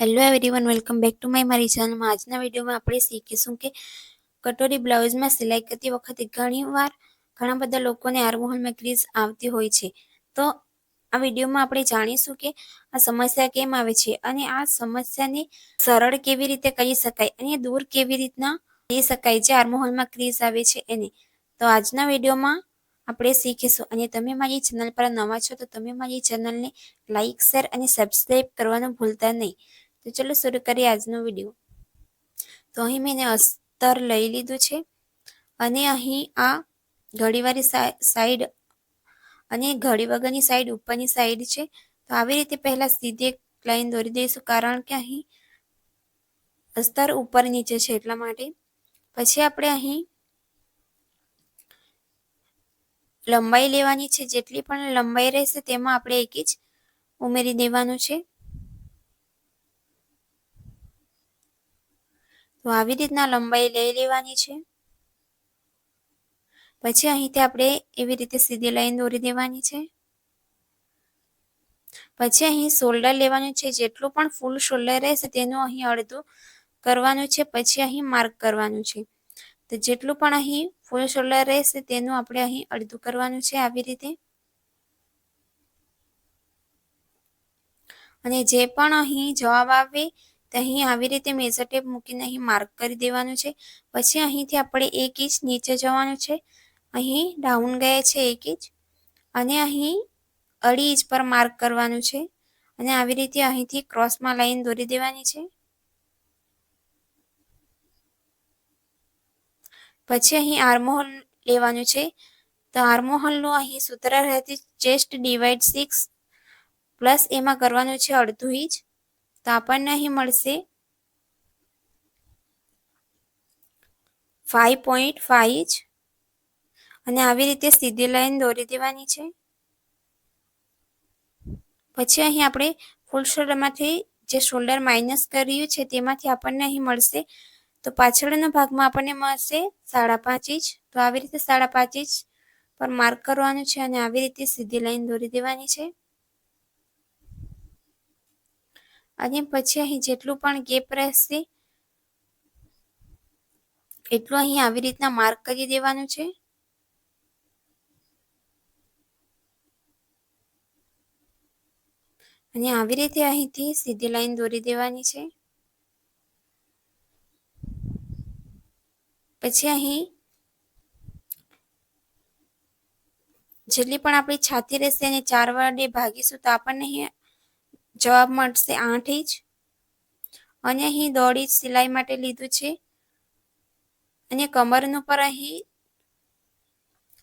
Hello everyone welcome back to my મારી ચેનલમાં આજના વિડીયોમાં આપણે શીખીશું કે કટોરી બ્લાઉઝમાં સિલાઈ કરતી વખતે ઘણીવાર ઘણા બધા લોકોને આર્મહોલમાં ક્રીઝ આવતી હોય છે. તો આ વિડીયોમાં આપણે જાણીશું કે આ સમસ્યા કેમ આવે છે અને આ સમસ્યાને સરળ કેવી રીતે કરી શકાય અને દૂર કેવી રીતના કરી શકાય જે આર્મહોલમાં ક્રીઝ આવે છે એને. તો આજના વિડીયોમાં આપણે શીખીશું અને તમે મારી ચેનલ પર નવા છો તો તમે મારી ચેનલને લાઇક શેર અને સબસ્ક્રાઈબ કરવાનું ભૂલતા નહીં. તો ચલો શરૂ કરીએ આજનો વીડિયો. તો અહીં મેં અસ્તર લઈ લીધું છે અને અહીં આ ઘડીવાળી સાઈડ અને ઘડી વગરની સાઈડ ઉપરની સાઈડ છે. તો આવી રીતે પહેલાં સીધી એક લાઈન દોરી દઈશું કારણ કે અહીં અસ્તર ઉપર નીચે છે એટલા માટે. પછી આપણે અહીં લંબાઈ લેવાની છે. જેટલી પણ લંબાઈ રહેશે તેમાં આપણે એક જ ઉમેરી દેવાનું છે. આવી રીતના લંબાઈ લઈ લેવાની છે. પછી અહીંથી આપણે એવી રીતે સીધી લાઈન દોરી દેવાની છે. પછી અહીં શોલ્ડર લેવાનું છે, જેટલું પણ ફૂલ શોલ્ડર રહેશે તેનું અહીં અડધું કરવાનું છે, પછી અહીં માર્ક કરવાનું છે. તો જેટલું પણ અહીં ફૂલ શોલ્ડર રહેશે તેનું આપણે અહીં અડધું કરવાનું છે આવી રીતે. અને જે પણ અહીં જવાબ આવે તો અહીં આવી રીતે મેઝર ટેપ મૂકીને અહીં માર્ક કરી દેવાનું છે. પછી અહીંથી આપણે એક ઇંચ નીચે જવાનું છે. અહીં ડાઉન ગયા છે એક ઇંચ અને અહીં અઢી ઇંચ પર માર્ક કરવાનું છે. અને આવી રીતે અહીંથી ક્રોસમાં લાઈન દોરી દેવાની છે. પછી અહીં આર્મોહોલ લેવાનું છે. તો આર્મોહોલનું અહીં સૂત્ર રહેતી ચેસ્ટ ડિવાઈડ સિક્સ પ્લસ એમાં કરવાનું છે અડધું ઇંચ તો આપણને અહીં મળશે ફાઈવ પોઈન્ટ ફાઈવ અને આવી રીતે સીધી લાઈન દોરી દેવાની છે. પછી અહીં આપણે ફૂલ શોલ્ડરમાંથી જે શોલ્ડર માઇનસ કર્યું છે તેમાંથી આપણને અહીં મળશે. તો પાછળના ભાગમાં આપણને મળશે સાડા પાંચ ઇંચ તો આવી રીતે સાડા પાંચ ઇંચ પર માર્ક કરવાનું છે અને આવી રીતે સીધી લાઈન દોરી દેવાની છે. અને પછી અહીં જેટલું પણ ગેપ રહેશે, એટલું અહીં આવી રીતના માર્ક કરી દેવાનું છે. અને આવી રીતે અહીંથી સીધી લાઈન દોરી દેવાની છે. પછી અહીં જેટલી પણ આપણી છાતી રહેશે એને ચાર વડે ભાગીશું તો આપણને જવાબ મળશે આઠ ઇંચ અને અહીં દોઢ ઇંચ સિલાઈ માટે લીધું છે. અને કમરનું પર અહીં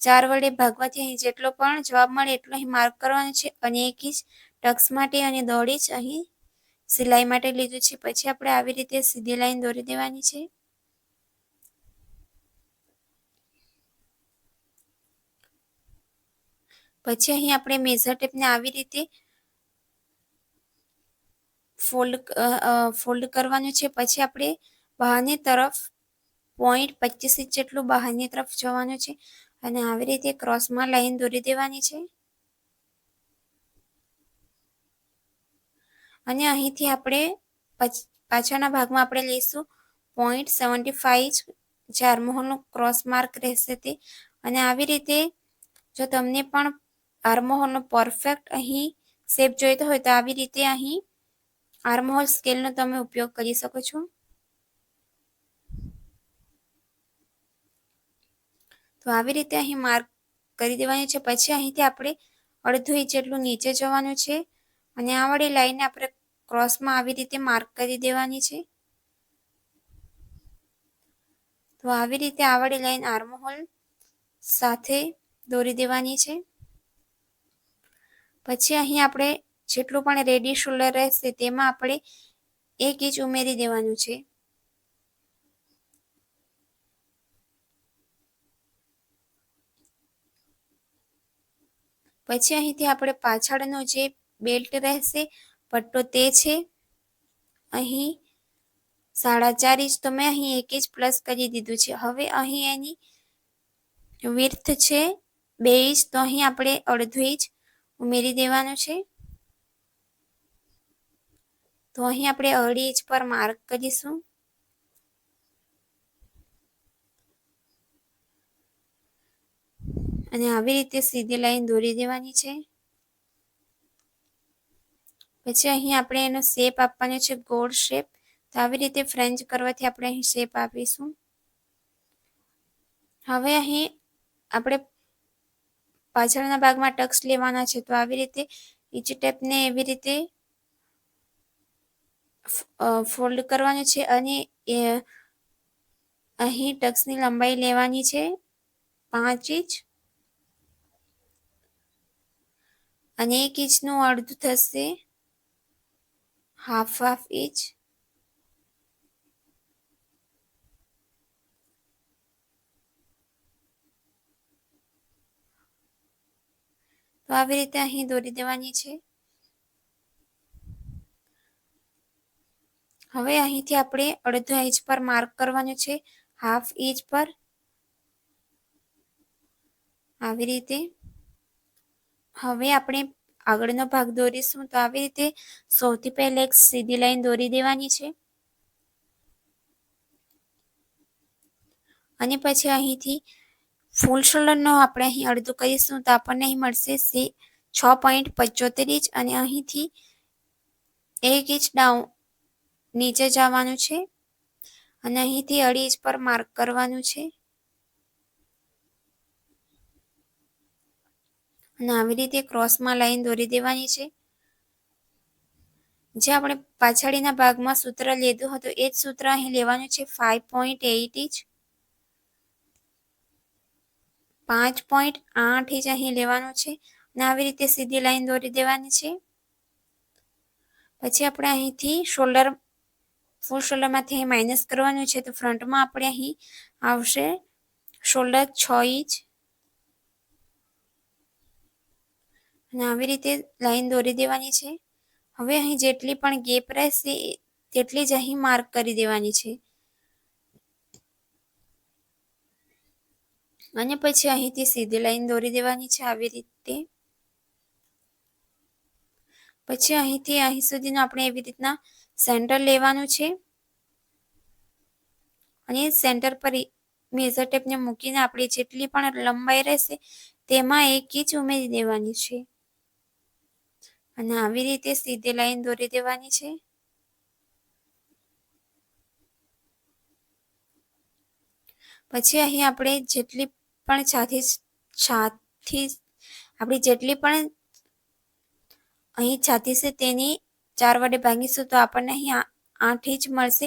ચાર વડે ભાગવાથી અહીં જેટલો પણ જવાબ મળે એટલો અહીં માર્ક કરવાનો છે. અને એક ઇંચ ટક્સ માટે અને દોઢ ઇંચ અહીં સિલાઈ માટે લીધું છે. પછી આપણે આવી રીતે સીધી લાઈન દોરી દેવાની છે. પછી અહીં આપણે મેઝર ટેપને આવી રીતે ફોલ્ડ ફોલ્ડ કરવાનું છે. પછી આપણે બહારની તરફ પોઈન્ટ પચીસ ઇંચ જેટલું બહારની તરફ જવાનું છે. અને આવી રીતે ક્રોસમાં લાઈન દોરી દેવાની છે. અને અહીંથી આપણે પાછળના ભાગમાં આપણે લઈશું પોઈન્ટ સેવન્ટી ફાઈવ જે આર્મહોલનું ક્રોસ માર્ક રહેશે તે. અને આવી રીતે જો તમને પણ આર્મહોલનો પરફેક્ટ અહીં શેપ જોઈતો હોય તો આવી રીતે અહીં આર્મહોલ સ્કેલનો તમે ઉપયોગ કરી શકો છો? તો આવી રીતે અહીં માર્ક કરી દેવાની છે. પછી અહીંથી આપણે અડધું ઇંચ જેટલું નીચે જવાનું છે અને આ વળી લાઈને આપણે ક્રોસમાં આવી રીતે માર્ક કરી દેવાની છે. તો આવી રીતે આ વળી લાઈન આર્મહોલ સાથે દોરી દેવાની છે. પછી અહીં આપણે જેટલું પણ રેડી શોલ્ડર રહેશે, તેમાં આપણે એક ઇંચ ઉમેરી દેવાનું છે. પછી અહીંથી આપણે પાછળનો જે બેલ્ટ રહેશે, પટ્ટો તે છે. અહીં સાડા ચાર ઇંચ તો મેં અહીં એક ઇંચ પ્લસ કરી દીધું છે. હવે અહીં એની વિર્થ છે બે ઇંચ, તો અહીં આપણે અડધું ઇંચ ઉમેરી દેવાનું છે. તો અહીં આપણે અઢી ઇંચ પર માર્ક કરીશું. અને આવી રીતે સીધી લાઈન દોરી દેવાની છે. પછી અહીં આપણે એનો શેપ આપવાનો છે ગોળ શેપ તો આવી રીતે ફ્રેન્ચ કરવાથી આપણે અહીં શેપ આપીશું. હવે અહીં આપણે પાછળના ભાગમાં ટક્સ લેવાના છે. તો આવી રીતે ઈચ ટેપને એવી રીતે ફોલ્ડ કરવાનું છે અને અહીં ટક્સની લંબાઈ લેવાની છે પાંચ ઇંચ. અને એક ઇંચનું અડધું થશે હાફ હાફ ઇંચ. તો આવી રીતે અહીં દોરી દેવાની છે. હવે અહીંથી આપણે અડધો ઇંચ પર માર્ક કરવાનું છે. હાફ ઇંચ પર આવી રીતે હવે આપણે આગળનો ભાગ દોરીશું તો આવી રીતે સૌથી પહેલા એક સીધી લાઈન દોરી દેવાની છે. અને પછી અહીંથી ફૂલ શોલ્ડરનો આપણે અહીં અડધું કરીશું તો આપણને અહીં મળશે સી છ પોઈન્ટ પંચોતેર ઇંચ અને અહીંથી એક ઇંચ ડાઉન નીચે જવાનું છે અને અહીંથી ઇંચ પર માર્ક કરવાનું છે. અને આવી રીતે ક્રોસમાં લાઈન દોરી દેવાની છે. જે આપણે પાછળના ભાગમાં સૂત્ર લીધું હતું, એ જ સૂત્ર અહીં લેવાનું છે. Five point eight inch. પાંચ પોઈન્ટ આઠ ઇંચ અહીં લેવાનું છે. અને આવી રીતે સીધી લાઈન દોરી દેવાની છે. પછી આપણે અહીંથી શોલ્ડર ફૂલ શોલ્ડરમાંથી અહીં માઇનસ કરવાનું છે, તો ફ્રન્ટમાં આપણે અહીં આવશે શોલ્ડર છ ઇંચ. અને આવી રીતે લાઈન દોરી દેવાની છે. હવે અહીં જેટલી પણ ગેપ રહેશે તેટલી જ અહીં માર્ક કરી દેવાની છે. અને પછી અહીંથી સીધી લાઈન દોરી દેવાની છે આવી રીતે. પછી અહીંથી અહીં સુધીનો આપણે એવી રીતના સેન્ટર લેવાનું છે. અને સેન્ટર પર મેઝર ટેપને મૂકીને આપણે જેટલી પણ લંબાઈ રહેશે, તેમાં એક ઇંચ ઉમેરી દેવાની છે. અને આવી રીતે સીધી લાઈન દોરી દેવાની છે. પછી અહીં આપણે જેટલી પણ છાથી છાથી આપણી જેટલી પણ અહીં છાતી છે તેની ચાર વડે ભાગીશું તો આપણને અહીં આઠ ઇંચ મળશે.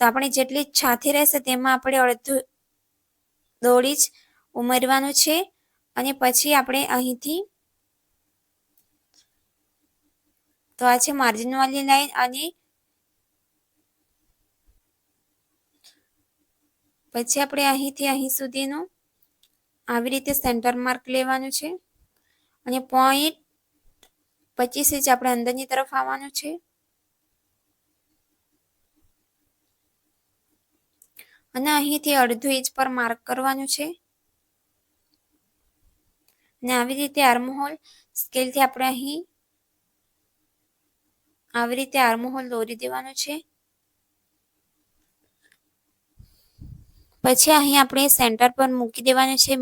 તો આપણે જેટલી છાતી રહેશે તેમાં આપણે અડધું દોડી જ ઉમેરવાનું છે. અને પછી આપણે અહીંથી તો આ છે માર્જિનવાળી લાઈન અને પછી આપણે અહીંથી અહીં સુધીનું આવી રીતે સેન્ટર માર્ક લેવાનું છે. અને પોઈન્ટ પચીસ ઇંચ આપણે અંદરની તરફ આવવાનું છે. અને અહીંથી અડધું ઇંચ પર માર્ક કરવાનું છે. અને આવી રીતે આર્મહોલ સ્કેલથી આપણે અહીં આવી રીતે આર્મહોલ દોરી દેવાનું છે. પછી અહીં આપણે સેન્ટર પર મૂકી દેવાનું છે.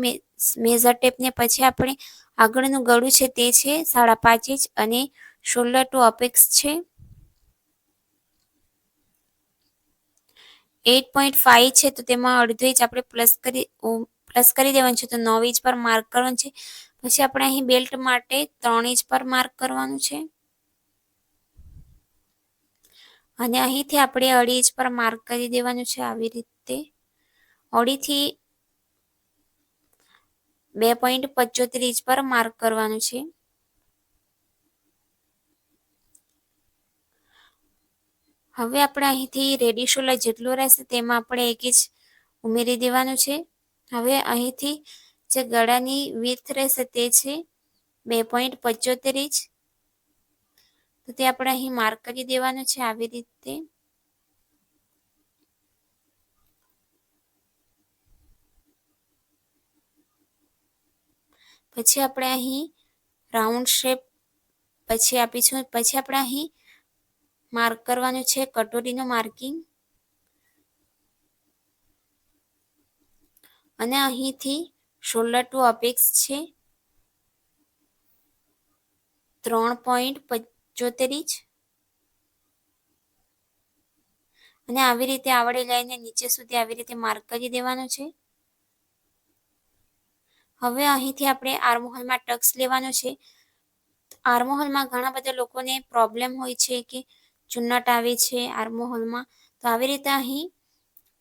મેઝર ટેપને પછી આપણે આગળનું ગળું છે તે છે સાડા પાંચ ઇંચ અને શોલ્ડર ટુ અપેક્સ છે. એટ પોઈન્ટ ફાઈવ છે તો તેમાં અડધો ઇંચ આપણે પ્લસ કરી પ્લસ કરી દેવાનું છે તો નવ ઇંચ પર માર્ક કરવાનું છે. પછી આપણે અહીં બેલ્ટ માટે ત્રણ ઇંચ પર માર્ક કરવાનું છે. અને અહીંથી આપણે અઢી ઇંચ પર માર્ક કરી દેવાનું છે આવી રીતે. અઢીથી બે પોઈન્ટ પચોતેર ઇંચ પર માર્ક કરવાનું છે. હવે આપણે અહીંથી રેડી શોલર જેટલું રહેશે તેમાં આપણે એક ઇંચ ઉમેરી દેવાનું છે. હવે અહીંથી જે ગળાની વિથ રહેશે તે છે બે પોઈન્ટ પચોતેર ઇંચ. તો તે આપણે અહીં માર્ક કરી દેવાનું છે આવી રીતે. પછી આપણે અહીં રાઉન્ડ શેપ પછી આપીશું. પછી આપણે અહીં માર્ક કરવાનું છે, કટોરીનું માર્કિંગ અને અહીંથી શોલ્ડર ટુ અપેક્સ છે. ત્રણ પોઈન્ટ પંચોતેર ઇંચ. અને આવી રીતે આવડે લઈને નીચે સુધી આવી રીતે માર્ક કરી દેવાનું છે. હવે અહીંથી આપણે આર્મહોલમાં ટક્સ લેવાનો છે. આર્મહોલમાં ઘણા બધા લોકોને પ્રોબ્લેમ હોય છે કે ચુન્નટ આવે છે આર્મહોલમાં. તો આવી રીતે અહીં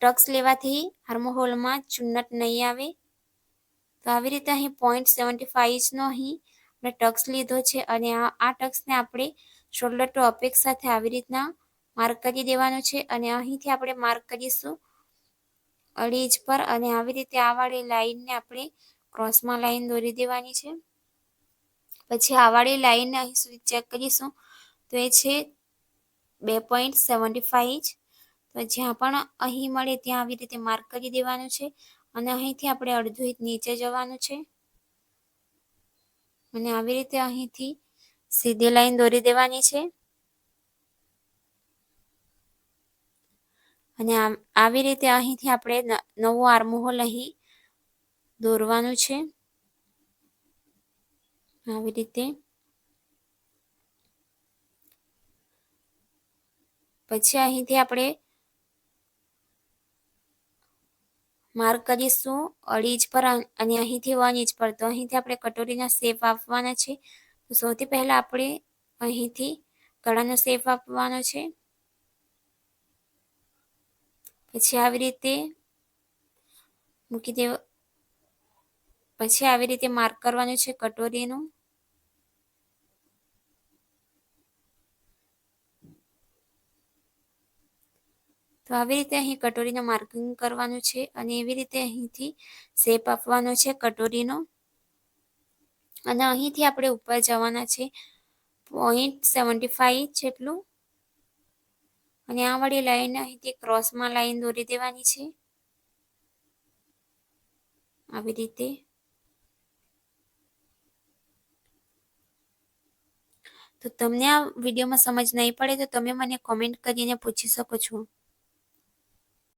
ટક્સ લેવાથી આર્મહોલમાં ચુન્નટ નહીં આવે. તો આવી રીતે અહીં પોઈન્ટ સેવન્ટી ફાઈવનો અહીં આપણે ટક્સ લીધો છે અને આ આ ટક્સને આપણે શોલ્ડર ટુ અપેક સાથે આવી રીતના માર્ક કરી દેવાનો છે અને અહીંથી આપણે માર્ક કરીશું અડીજ પર અને આવી રીતે આ વાળી લાઈનને આપણે ક્રોસમાં લાઈન દોરી દેવાની છે. પછી આવાળી લાઈન અહીં સુધી ચેક કરીશું. તો એ છે બે પોઈન્ટ સેવન્ટી ફાઈવ ઇંચ તો જ્યાં પણ અહીં મળે ત્યાં આવી રીતે માર્ક કરી દેવાનું છે. અને અહીંથી આપણે અડધું ઇંચ નીચે જવાનું છે. અને આવી રીતે અહીંથી સીધી લાઈન દોરી દેવાની છે. અને આવી રીતે અહીંથી આપણે નવું આર્મહોલ અહીં દોરવાનું છે. આવી રીતે. પછી અહીંથી આપણે માર્ક કરીશું અઢી ઇંચ પર અને અહીંથી વન ઇંચ પર. તો અહીંથી આપણે કટોરીના શેપ આપવાના છે. તો સૌથી પહેલાં આપણે અહીંથી ગળાનો શેપ આપવાનો છે. પછી આવી રીતે મૂકી દેવ પછી આવી રીતે માર્ક કરવાનું છે કટોરીનું. તો આવી રીતે અહીં કટોરીનું માર્કિંગ કરવાનું છે અને એવી રીતે અહીંથી શેપ આપવાનો છે કટોરીનો. અને અહીંથી આપણે ઉપર જવાના છે પોઈન્ટ સેવન્ટી ફાઈવ જેટલું. અને આ વાળી લાઈન અહીંથી ક્રોસમાં લાઈન દોરી દેવાની છે. આવી રીતે. તો તમને આ વિડીયોમાં સમજ નહીં પડે તો તમે મને કોમેન્ટ કરીને પૂછી શકો છો.